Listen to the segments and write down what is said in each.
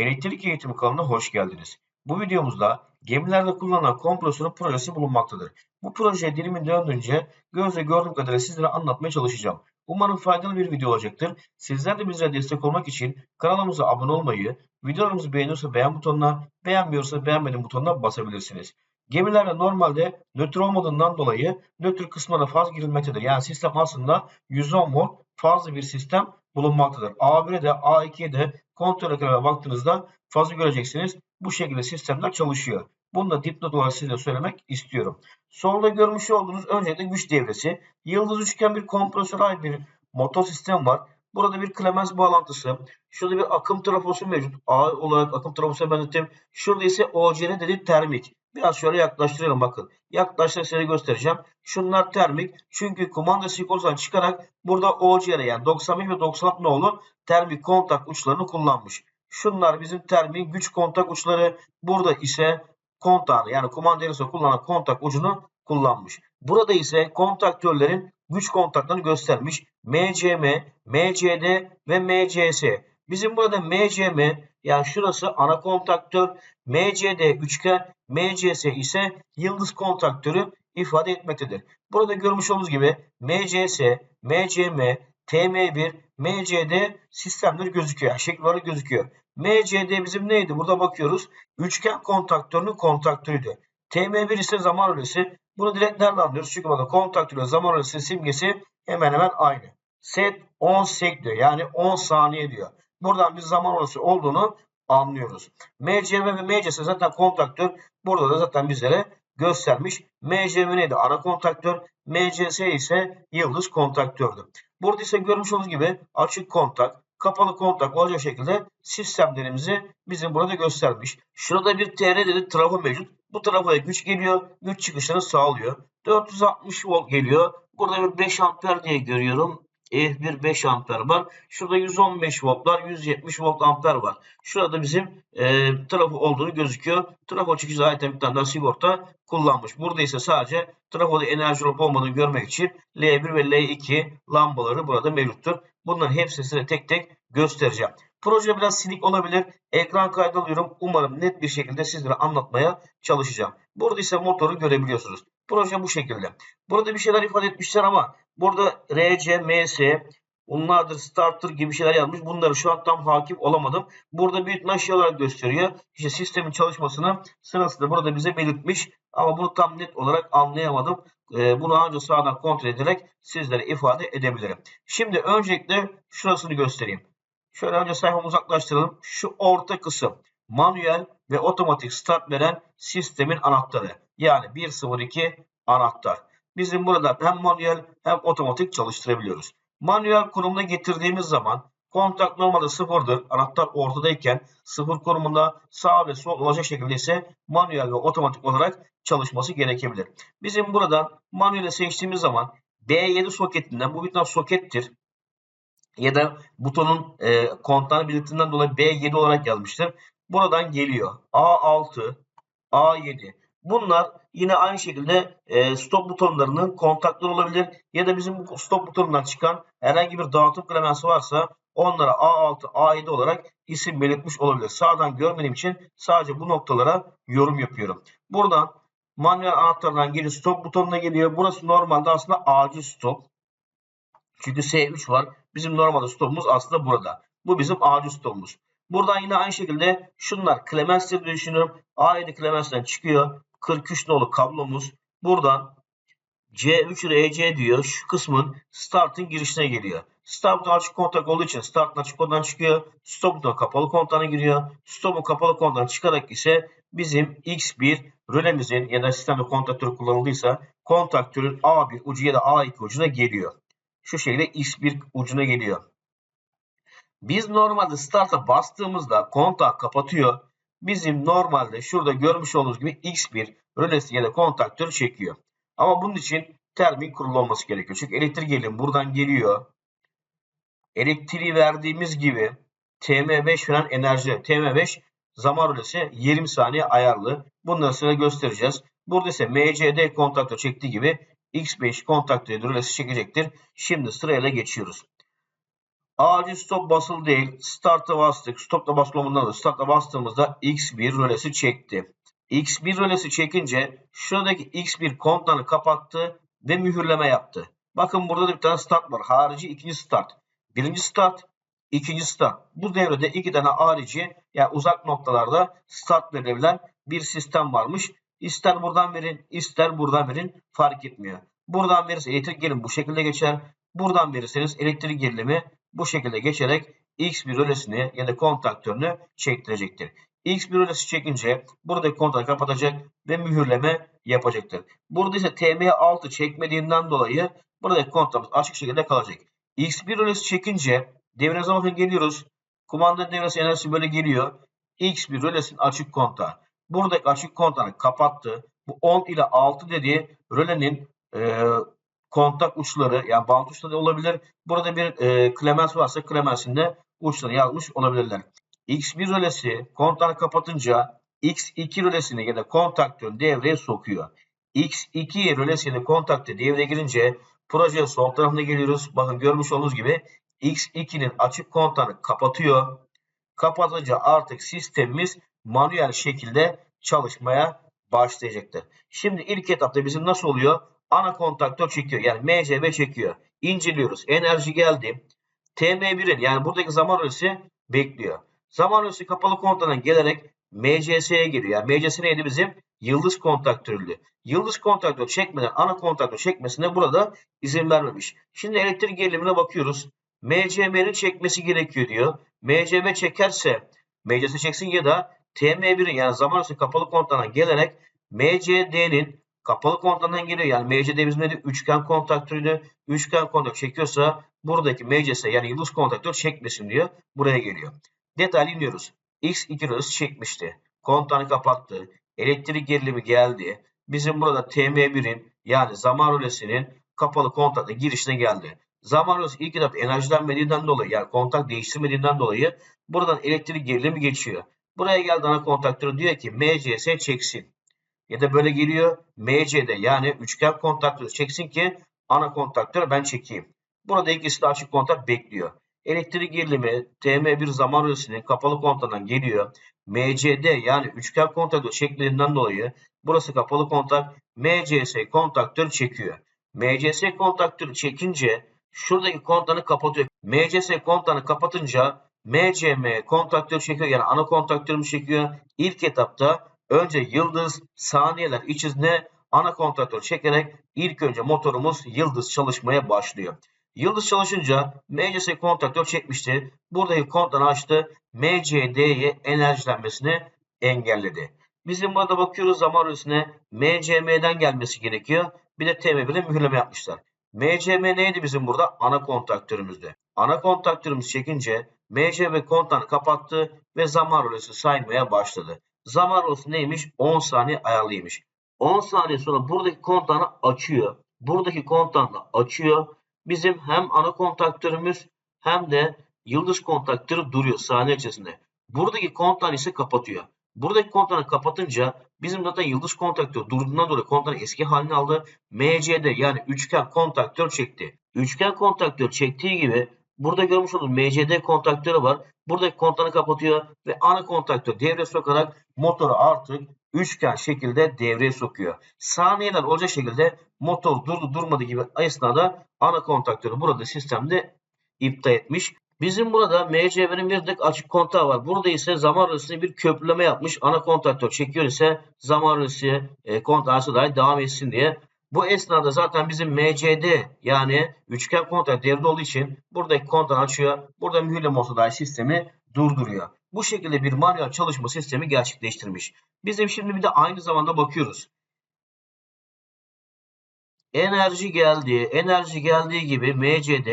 Elektrik eğitimi kanalına hoş geldiniz. Bu videomuzda gemilerde kullanılan kompresörün projesi bulunmaktadır. Bu projeye diliminden önce gözle gördüğüm kadarıyla sizlere anlatmaya çalışacağım. Umarım faydalı bir video olacaktır. Sizler de bizlere destek olmak için kanalımıza abone olmayı, videolarımızı beğeniyorsa beğen butonuna, beğenmiyorsa beğenmedim butonuna basabilirsiniz. Gemilerde normalde nötr olmadığından dolayı nötr kısmına faz girilmektedir. Yani sistem aslında 110 volt fazla bir sistem bulunmaktadır. A1'e de A2'ye de kontrol ekranına baktığınızda fazı göreceksiniz. Bu şekilde sistemler çalışıyor. Bunu da dipnot olarak size söylemek istiyorum. Solda görmüş olduğunuz öncelikle güç devresi. Yıldız üçgen bir kompresör ait bir motor sistem var. Burada bir klemens bağlantısı. Şurada bir akım trafosu mevcut. A olarak akım trafosuna benzettim. Şurada ise OCR dedi termik. Biraz şöyle yaklaştırıyorum bakın. Yaklaştırarak size göstereceğim. Şunlar termik. Çünkü kumanda sikolsan çıkarak burada OCR yani 95 ve 96 nolu termik kontak uçlarını kullanmış. Şunlar bizim termik güç kontak uçları. Burada ise kontağını yani kumanda kullanan kontak ucunu kullanmış. Burada ise kontaktörlerin güç kontaklarını göstermiş. MCM, MCD ve MCS. Bizim burada MCM yani şurası ana kontaktör, MCD üçgen, MCS ise yıldız kontaktörü ifade etmektedir. Burada görmüş olduğunuz gibi MCS, MCM, TM1, MCD sistemleri gözüküyor. Şekilleri gözüküyor. MCD bizim neydi? Burada bakıyoruz. Üçgen kontaktörünün kontaktörüydü. TM1 ise zaman rölesi. Bunu direkt nereden anlıyoruz? Çünkü bakın kontaktörle zaman rölesi simgesi hemen hemen aynı. Set 10 sek diyor. Yani 10 saniye diyor. Buradan bir zaman rölesi olduğunu anlıyoruz. MCM ve MCS zaten kontaktör. Burada da zaten bizlere göstermiş. MCM neydi? Ana kontaktör. MCS ise yıldız kontaktördü. Burada ise görmüş olduğunuz gibi açık kontak, kapalı kontak olacak şekilde sistemlerimizi bizim burada göstermiş. Şurada bir TR dedi trafo mevcut. Bu trafoya güç geliyor. Güç çıkışını sağlıyor. 460 volt geliyor. Burada bir 5 amper diye görüyorum. F1 5 amper var. Şurada 115 volt var. 170 volt amper var. Şurada bizim e, trafo olduğunu gözüküyor. Trafo çıkışı zaten bir tane daha sigorta kullanmış. Burada ise sadece trafoda enerji olup olmadığını görmek için L1 ve L2 lambaları burada mevcuttur. Bunların hepsini size tek tek göstereceğim. Proje biraz silik olabilir. Ekran kaydı alıyorum. Umarım net bir şekilde sizlere anlatmaya çalışacağım. Burada ise motoru görebiliyorsunuz. Proje bu şekilde. Burada bir şeyler ifade etmişler ama burada RC, MS, Onlardır starter gibi şeyler yazmış. Bunları şu an tam hakim olamadım. Burada büyütme şey olarak gösteriyor. İşte sistemin çalışmasını sırasında burada bize belirtmiş. Ama bunu tam net olarak anlayamadım. Ee, bunu ancak sağdan kontrol ederek sizlere ifade edebilirim. Şimdi öncelikle şurasını göstereyim. Şöyle önce sayfamı uzaklaştıralım. Şu orta kısım manuel ve otomatik start veren sistemin anahtarı. Yani 102 anahtar. Bizim burada hem manuel hem otomatik çalıştırabiliyoruz. Manuel konumuna getirdiğimiz zaman kontak normalde sıfırdır. Anahtar ortadayken sıfır konumunda sağ ve sol olacak şekilde ise manuel ve otomatik olarak çalışması gerekebilir. Bizim buradan manuel'i seçtiğimiz zaman B7 soketinden bu bir tane sokettir. Ya da butonun e, kontağını belirttiğinden dolayı B7 olarak yazmıştır. Buradan geliyor. A6, A7. Bunlar yine aynı şekilde e, stop butonlarının kontakları olabilir. Ya da bizim stop butonundan çıkan herhangi bir dağıtım klemensi varsa onlara A6, A7 olarak isim belirtmiş olabilir. Sağdan görmediğim için sadece bu noktalara yorum yapıyorum. Buradan manuel anahtardan geliyor stop butonuna geliyor. Burası normalde aslında acil stop. Çünkü S3 var. Bizim normalde stopumuz aslında burada. Bu bizim acil stopumuz. Buradan yine aynı şekilde şunlar Clemens diye düşünüyorum. A7 Clemens'ten çıkıyor. 43 nolu kablomuz. Buradan C3 RC diyor. Şu kısmın startın girişine geliyor. Start açık kontak olduğu için start açık kontaktan çıkıyor. Stop da kapalı kontağa giriyor. Stop'un kapalı kontaktan çıkarak ise bizim X1 rölemizin ya da sistemde kontaktörü kullanıldıysa kontaktörün A1 ucu ya da A2 ucuna geliyor. Şu şekilde X1 ucuna geliyor. Biz normalde start'a bastığımızda kontağı kapatıyor. Bizim normalde şurada görmüş olduğunuz gibi X1 rölesi ya da kontaktör çekiyor. Ama bunun için termik kurulu olması gerekiyor. Çünkü elektrik geliyor buradan geliyor. Elektriği verdiğimiz gibi TM5 falan enerji. TM5 zaman rölesi 20 saniye ayarlı. Bunları size göstereceğiz. Burada ise MCD kontaktör çektiği gibi X5 kontaktör rölesi çekecektir. Şimdi sırayla geçiyoruz. Acil stop basılı değil. Start'a bastık. Stop'ta basılı olmadan da start'a bastığımızda X1 rölesi çekti. X1 rölesi çekince şuradaki X1 kontağını kapattı ve mühürleme yaptı. Bakın burada da bir tane start var. Harici ikinci start. Birinci start, ikinci start. Bu devrede iki tane harici yani uzak noktalarda start verilebilen bir sistem varmış. İster buradan verin, ister buradan verin fark etmiyor. Buradan verirse elektrik gerilimi bu şekilde geçer. Buradan verirseniz elektrik gerilimi bu şekilde geçerek X1 rölesini ya da kontaktörünü çektirecektir. X1 rölesi çekince buradaki kontağı kapatacak ve mühürleme yapacaktır. Burada ise TM6 çekmediğinden dolayı buradaki kontağımız açık şekilde kalacak. X1 rölesi çekince devrenize bakın geliyoruz. Kumanda devresi enerjisi böyle geliyor. X1 rölesinin açık kontağı. Buradaki açık kontağını kapattı. Bu 10 ile 6 dediği rölenin e, kontak uçları yani bant uçları olabilir. Burada bir e, klemens varsa klemensin de uçlarını yazmış olabilirler. X1 rölesi kontağını kapatınca X2 rölesini ya da kontaktörü devreye sokuyor. X2 rölesi ya da kontaktör devreye girince proje sol tarafına geliyoruz. Bakın görmüş olduğunuz gibi X2'nin açık kontağını kapatıyor. Kapatınca artık sistemimiz manuel şekilde çalışmaya başlayacaktır. Şimdi ilk etapta bizim nasıl oluyor? Ana kontaktör çekiyor. Yani MCB çekiyor. İnceliyoruz. Enerji geldi. TM1'in yani buradaki zaman ölçüsü bekliyor. Zaman ölçüsü kapalı kontağından gelerek MCS'ye giriyor. Yani MCS neydi bizim? Yıldız kontaktörlü. Yıldız kontaktör çekmeden ana kontaktör çekmesine burada izin vermemiş. Şimdi elektrik gerilimine bakıyoruz. MCM'nin çekmesi gerekiyor diyor. MCB çekerse MCS çeksin ya da TM1'in yani zaman ölçüsü kapalı kontağından gelerek MCD'nin kapalı kontağından geliyor. Yani MCD bizim neydi? Üçgen kontaktörüydü. Üçgen kontaktör çekiyorsa buradaki MCS yani yıldız kontaktör çekmesin diyor. Buraya geliyor. Detaylı iniyoruz. X2 rölesi çekmişti. Kontağını kapattı. Elektrik gerilimi geldi. Bizim burada TM1'in yani zaman rölesinin kapalı kontakta girişine geldi. Zaman rölesi ilk etapta enerjilenmediğinden dolayı yani kontak değiştirmediğinden dolayı buradan elektrik gerilimi geçiyor. Buraya geldi ana kontaktörü diyor ki MCS çeksin. Ya da böyle geliyor MCD yani üçgen kontaktörü çeksin ki ana kontaktörü ben çekeyim. Burada ikisi de açık kontak bekliyor. Elektrik gerilimi TM1 zaman rölesinin kapalı kontağından geliyor. MCD yani üçgen kontaktör şeklinden dolayı burası kapalı kontak MCS kontaktör çekiyor. MCS kontaktörü çekince şuradaki kontağını kapatıyor. MCS kontağını kapatınca MCM kontaktör çekiyor yani ana kontaktörümü çekiyor. İlk etapta önce yıldız saniyeler iç izne ana kontaktör çekerek ilk önce motorumuz yıldız çalışmaya başlıyor. Yıldız çalışınca MCS kontaktör çekmişti. Buradaki kontağını açtı. MCD'ye enerjilenmesini engelledi. Bizim burada bakıyoruz zaman rölesine MCM'den gelmesi gerekiyor. Bir de TM1'de mühürleme yapmışlar. MCM neydi bizim burada? Ana kontaktörümüzde. Ana kontaktörümüz çekince MCB kontağını kapattı ve zaman rölesi saymaya başladı. Zaman rölesi neymiş? 10 saniye ayarlıymış. 10 saniye sonra buradaki kontağını açıyor. Buradaki kontağını açıyor. Bizim hem ana kontaktörümüz hem de yıldız kontaktörü duruyor saniye içerisinde. Buradaki kontağını ise kapatıyor. Buradaki kontağını kapatınca bizim zaten yıldız kontaktör durduğundan dolayı kontağını eski haline aldı. MCD yani üçgen kontaktör çekti. Üçgen kontaktör çektiği gibi burada görmüş olduğunuz MCD kontaktörü var. Buradaki kontağını kapatıyor ve ana kontaktör devreye sokarak motoru artık üçgen şekilde devreye sokuyor. Saniyeler olacak şekilde motor durdu durmadı gibi esnada ana kontaktörü burada sistemde iptal etmiş. Bizim burada MCB'nin bir tek açık kontağı var. Burada ise zaman rölesine bir köprüleme yapmış. Ana kontaktör çekiyor ise zaman rölesi e, kontağı dahi devam etsin diye. Bu esnada zaten bizim MCD yani üçgen kontak devrede olduğu için buradaki kontağı açıyor. Burada mühürleme olsa dahi sistemi durduruyor. Bu şekilde bir manuel çalışma sistemi gerçekleştirmiş. Bizim şimdi bir de aynı zamanda bakıyoruz. Enerji geldi. Enerji geldiği gibi MCD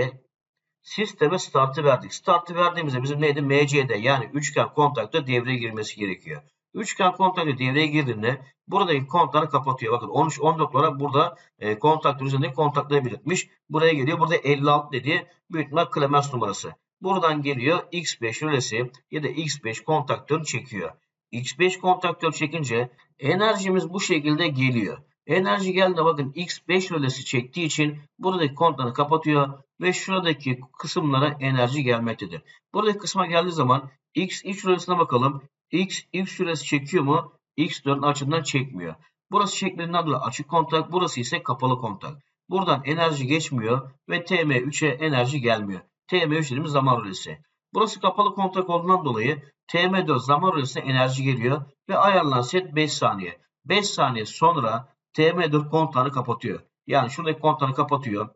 sisteme startı verdik. Startı verdiğimizde bizim neydi? MCD yani üçgen kontaktör devreye girmesi gerekiyor. Üçgen kontaktör devreye girdiğinde buradaki kontağını kapatıyor. Bakın 13 14 olarak burada e, kontaktör üzerindeki kontakları belirtmiş. Buraya geliyor. Burada 56 dediği büyük ihtimal klemens numarası. Buradan geliyor X5 rölesi ya da X5 kontaktörü çekiyor. X5 kontaktör çekince enerjimiz bu şekilde geliyor. Enerji geldiğinde bakın X5 rölesi çektiği için buradaki kontağını kapatıyor ve şuradaki kısımlara enerji gelmektedir. Buradaki kısma geldiği zaman X3 rölesine bakalım. X, X rölesi çekiyor mu? X4'ün açından çekmiyor. Burası şeklinden dolayı açık kontak, burası ise kapalı kontak. Buradan enerji geçmiyor ve TM3'e enerji gelmiyor. TM3 dediğimiz zaman rölesi. Burası kapalı kontak olduğundan dolayı TM4 zaman rölesine enerji geliyor ve ayarlanan set 5 saniye. 5 saniye sonra TM4 kontağını kapatıyor. Yani şuradaki kontağını kapatıyor.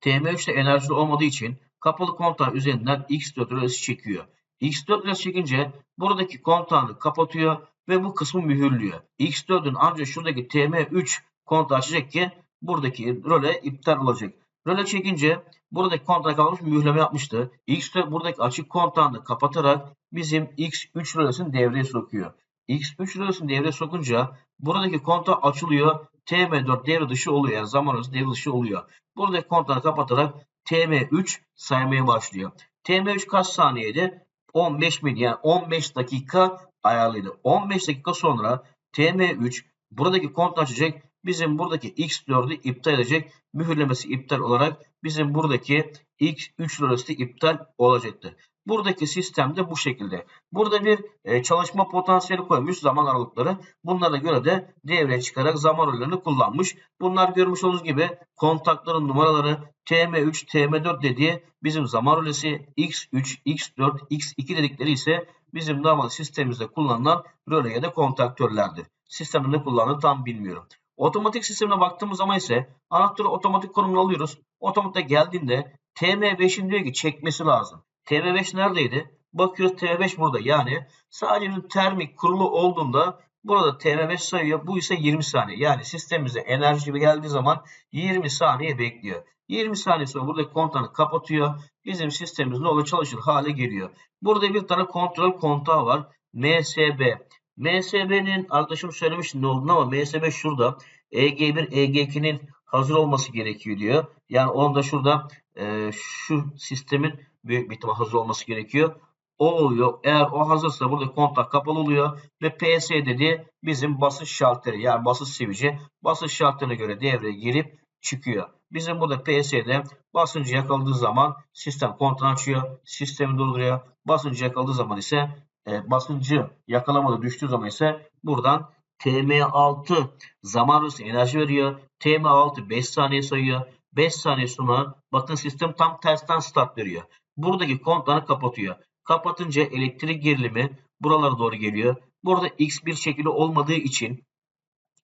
TM3 de enerjili olmadığı için kapalı kontağın üzerinden X4 rölesi çekiyor. X4 rölesi çekince buradaki kontağını kapatıyor ve bu kısmı mühürlüyor. X4'ün ancak şuradaki TM3 kontağı açacak ki buradaki röle iptal olacak. Röle çekince buradaki kontağı kapatmış mühürleme yapmıştı. X4 buradaki açık kontağını kapatarak bizim X3 rölesini devreye sokuyor. X3 rölesini devreye sokunca buradaki kontak açılıyor. TM4 devre dışı oluyor. Yani zaman arası devre dışı oluyor. Buradaki kontağı kapatarak TM3 saymaya başlıyor. TM3 kaç saniyede? 15 bin yani 15 dakika ayarlıydı. 15 dakika sonra TM3 buradaki kontağı açacak. Bizim buradaki X4'ü iptal edecek. Mühürlemesi iptal olarak bizim buradaki X3 rölesi iptal olacaktı. Buradaki sistem de bu şekilde. Burada bir e, çalışma potansiyeli koymuş zaman aralıkları. Bunlara göre de devreye çıkarak zaman röllerini kullanmış. Bunlar görmüş olduğunuz gibi kontakların numaraları TM3, TM4 dediği bizim zaman rölesi X3, X4, X2 dedikleri ise bizim normal sistemimizde kullanılan röle ya da kontaktörlerdir. Sistemde ne kullandığını tam bilmiyorum. Otomatik sistemine baktığımız zaman ise anahtarı otomatik konumuna alıyoruz. Otomatikte geldiğinde TM5'in diyor ki çekmesi lazım. TM5 neredeydi? Bakıyoruz TM5 burada. Yani sadece termik kurulu olduğunda burada TM5 sayıyor. Bu ise 20 saniye. Yani sistemimize enerji geldiği zaman 20 saniye bekliyor. 20 saniye sonra burada kontağını kapatıyor. Bizim sistemimiz ne oluyor? Çalışır hale geliyor. Burada bir tane kontrol kontağı var. MSB. MSB'nin arkadaşım söylemiş ne olduğunu ama MSB şurada. EG1, EG2'nin hazır olması gerekiyor diyor. Yani onda şurada e, şu sistemin büyük bir ihtimal hazır olması gerekiyor. O oluyor. Eğer o hazırsa burada kontak kapalı oluyor ve PS dediği bizim basış şalteri yani basış sivici basış şalterine göre devreye girip çıkıyor. Bizim burada PS'de basıncı yakaladığı zaman sistem kontrol açıyor. Sistemi durduruyor. Basıncı yakaladığı zaman ise e, basıncı yakalamadı düştüğü zaman ise buradan TM6 zaman arası enerji veriyor. TM6 5 saniye sayıyor. 5 saniye sonra bakın sistem tam tersten start veriyor. Buradaki kontağını kapatıyor. Kapatınca elektrik gerilimi buralara doğru geliyor. Burada X1 şekli olmadığı için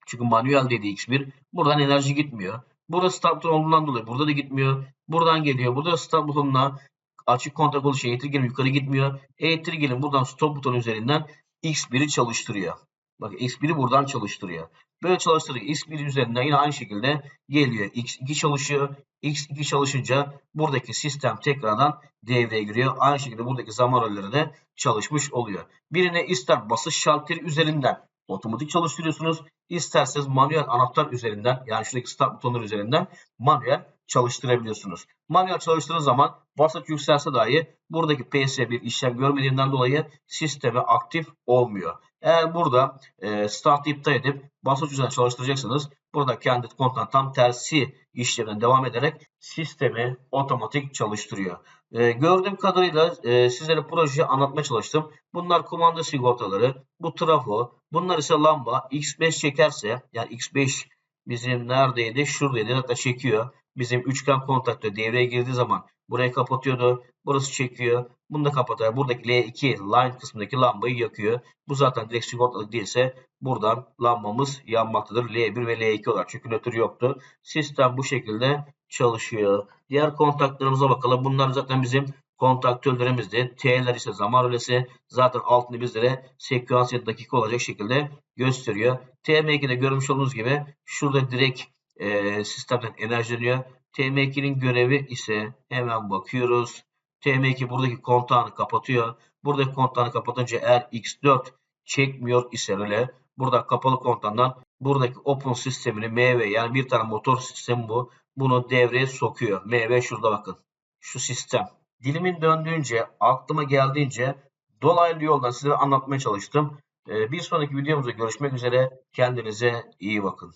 çünkü manuel dedi X1 buradan enerji gitmiyor. Burada start buton olduğundan dolayı burada da gitmiyor. Buradan geliyor. Burada start butonuna açık kontak oluşan elektrik gelimi yukarı gitmiyor. Elektrik gelimi buradan stop butonu üzerinden X1'i çalıştırıyor. Bak X1'i buradan çalıştırıyor. Böyle çalıştırırken X1 üzerinden yine aynı şekilde geliyor. X2 çalışıyor. X2 çalışınca buradaki sistem tekrardan devreye giriyor. Aynı şekilde buradaki zaman rolleri de çalışmış oluyor. Birine ister basış şalteri üzerinden otomatik çalıştırıyorsunuz. İsterseniz manuel anahtar üzerinden yani şuradaki start butonları üzerinden manuel çalıştırabiliyorsunuz. Manuel çalıştığınız zaman basınç yükselse dahi buradaki PS bir işlem görmediğinden dolayı sisteme aktif olmuyor. Eğer burada e, start iptal edip basınç üzerine çalıştıracaksınız. Burada kendi kontağın tam tersi işlemden devam ederek sistemi otomatik çalıştırıyor. E, gördüğüm kadarıyla e, sizlere projeyi anlatmaya çalıştım. Bunlar kumanda sigortaları, bu trafo, bunlar ise lamba. X5 çekerse yani X5 bizim neredeydi? Şuradaydı. Hatta çekiyor. Bizim üçgen kontaktör devreye girdiği zaman burayı kapatıyordu. Burası çekiyor. Bunu da kapatıyor. Buradaki L2 line kısmındaki lambayı yakıyor. Bu zaten direkt sigortalık değilse buradan lambamız yanmaktadır. L1 ve L2 olarak. Çünkü nötr yoktu. Sistem bu şekilde çalışıyor. Diğer kontaklarımıza bakalım. Bunlar zaten bizim kontaktörlerimizdi. T'ler ise zaman rölesi. Zaten altını bizlere seküans ya dakika olacak şekilde gösteriyor. TM2'de görmüş olduğunuz gibi şurada direkt e, sistemden enerjileniyor. TM2'nin görevi ise hemen bakıyoruz. TM2 buradaki kontağını kapatıyor. Buradaki kontağını kapatınca eğer X4 çekmiyor ise öyle burada kapalı kontağından buradaki open sistemini MV yani bir tane motor sistemi bu. Bunu devreye sokuyor. MV şurada bakın. Şu sistem. Dilimin döndüğünce, aklıma geldiğince dolaylı yoldan size anlatmaya çalıştım. Bir sonraki videomuzda görüşmek üzere. Kendinize iyi bakın.